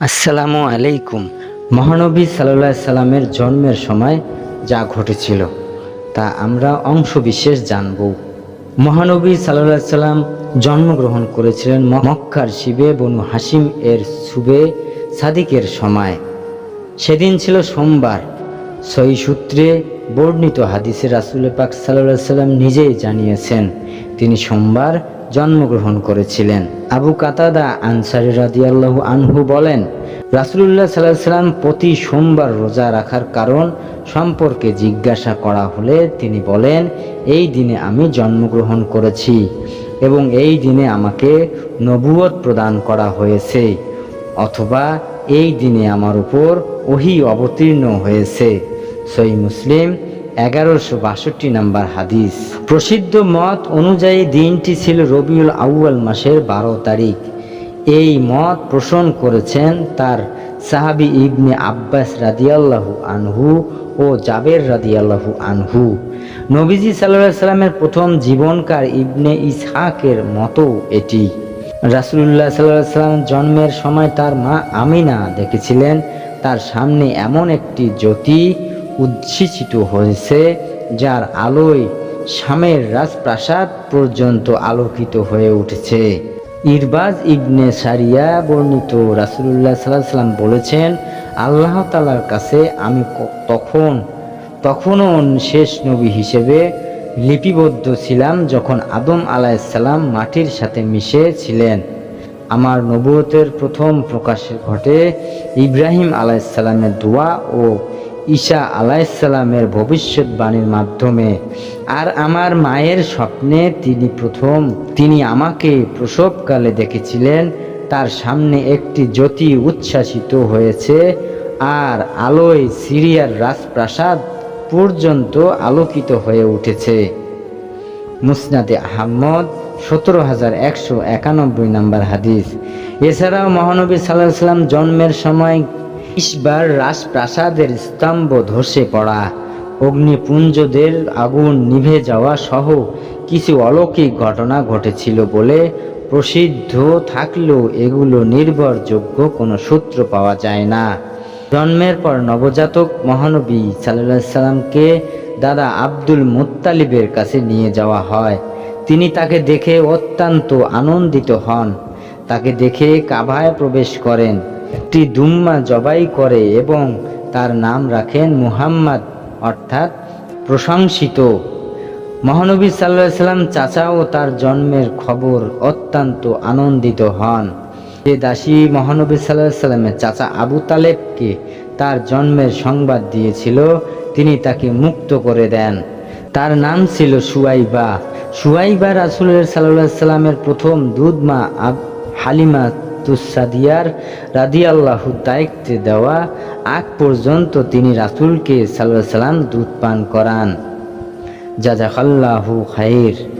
আসসালামু আলাইকুম। মহানবী সাল্লাহ সাল্লামের জন্মের সময় যা ঘটেছিল, তা আমরা অংশ বিশেষ জানব। মহানবী সাল্লাহ সাল্লাম জন্মগ্রহণ করেছিলেন মক্কার শিবে বনু হাসিম এর সুবে সাদিকের সময়। সেদিন ছিল সোমবার। সই সূত্রে বর্ণিত হাদিসে রাসুল পাক সাল্লাহ সাল্লাম নিজেই জানিয়েছেন, তিনি সোমবার জন্মগ্রহণ করেছিলেন। আবু কাতাদা আনসারি রাদিয়াল্লাহু আনহু বলেন, রাসুলুল্লাহ সাল্লাহ সাল্লাম প্রতি সোমবার রোজা রাখার কারণ সম্পর্কে জিজ্ঞাসা করা হলে তিনি বলেন, এই দিনে আমি জন্মগ্রহণ করেছি এবং এই দিনে আমাকে নবুয়ত প্রদান করা হয়েছে, অথবা এই দিনে আমার উপর ওহি অবতীর্ণ হয়েছে। সই মুসলিম এগারোশো বাষট্টি নাম্বার হাদিস। প্রসিদ্ধ মত অনুযায়ী দিনটি ছিল রবিউল আউয়াল মাসের বারো তারিখ। এই মত পোষণ করেছেন তার সাহাবি ইবনে আব্বাস রাদিয়াল্লাহু আনহু ও জাবের রাদিয়াল্লাহু আনহু। নবীজি সাল্লাহ সাল্লামের প্রথম জীবনকার ইবনে ইসহাকের মতো এটি। রাসুলুল্লাহ সাল্লাহ সাল্লাম জন্মের সময় তার মা আমিনা দেখেছিলেন। তার সামনে এমন একটি জ্যোতি উদ্সিচিত হয়েছে, যার আলোয় স্বামের রাজপ্রাসাদ পর্যন্ত আলোকিত হয়ে উঠেছে। ইরবাজ ইবনে সারিয়া বর্ণিত রাসুলুল্লাহ সাল্লাহ সাল্লাম বলেছেন, আল্লাহ তালার কাছে আমি তখন, তখনও শেষ নবী হিসেবে লিপিবদ্ধ ছিলাম যখন আদম আলাইসাল্লাম মাটির সাথে মিশে ছিলেন আমার নবুয়তের প্রথম প্রকাশ ঘটে ইব্রাহিম আলাইসাল্লামের দোয়া ও ঈশা আলাইসাল্লামের ভবিষ্যৎবাণীর মাধ্যমে। আর আমার মায়ের স্বপ্নে তিনি প্রথম, তিনি আমাকে প্রসবকালে দেখেছিলেন, তার সামনে একটি জ্যোতি উচ্ছ্বাসিত হয়েছে আর আলোয় সিরিয়ার রাজপ্রাসাদ পর্যন্ত আলোকিত হয়ে উঠেছে। মুসনাদে আহমদ সতেরো হাজার একশো একানব্বই নম্বর হাদিস। এছাড়াও মহানবী সাল্লাহ সাল্লাম জন্মের সময় ইসবার রাজপ্রাসাদের স্তম্ভ ধসে পড়া, অগ্নিপুঞ্জদের আগুন নিভে যাওয়া সহ কিছু অলৌকিক ঘটনা ঘটেছিল বলে প্রসিদ্ধ থাকলেও এগুলো নির্ভরযোগ্য কোনো সূত্র পাওয়া যায় না। জন্মের পর নবজাতক মহানবী সাল্লাহ সাল্লামকে দাদা আব্দুল মুত্তালিবের কাছে নিয়ে যাওয়া হয়। তিনি তাকে দেখে অত্যন্ত আনন্দিত হন। তাকে দেখে কাভায় প্রবেশ করেন, একটি দুম্মা জবাই করে এবং তার নাম রাখেন মুহাম্মদ, অর্থাৎ প্রশংসিত। মহানবী সাল্লাহ সাল্লাম চাচা ও তার জন্মের খবর অত্যন্ত আনন্দিত হন। যে দাসী মহানবী সাল্লাহ সাল্লামের চাচা আবু তালেবকে তার জন্মের সংবাদ দিয়েছিল। তিনি তাকে মুক্ত করে দেন। তার নাম ছিল সুয়াইবা। সুয়াইবা রাসুলের সাল্লাহ সাল্লামের প্রথম দুধমা আব হালিমা তুসাদিয়ার রাদিয়াল্লাহু দায়িত্বে দেওয়া আগ পর্যন্ত তিনি রাসুলকে সাল্লাহ সাল্লাম দুধ পান করান। জাজাকাল্লাহু খাইর।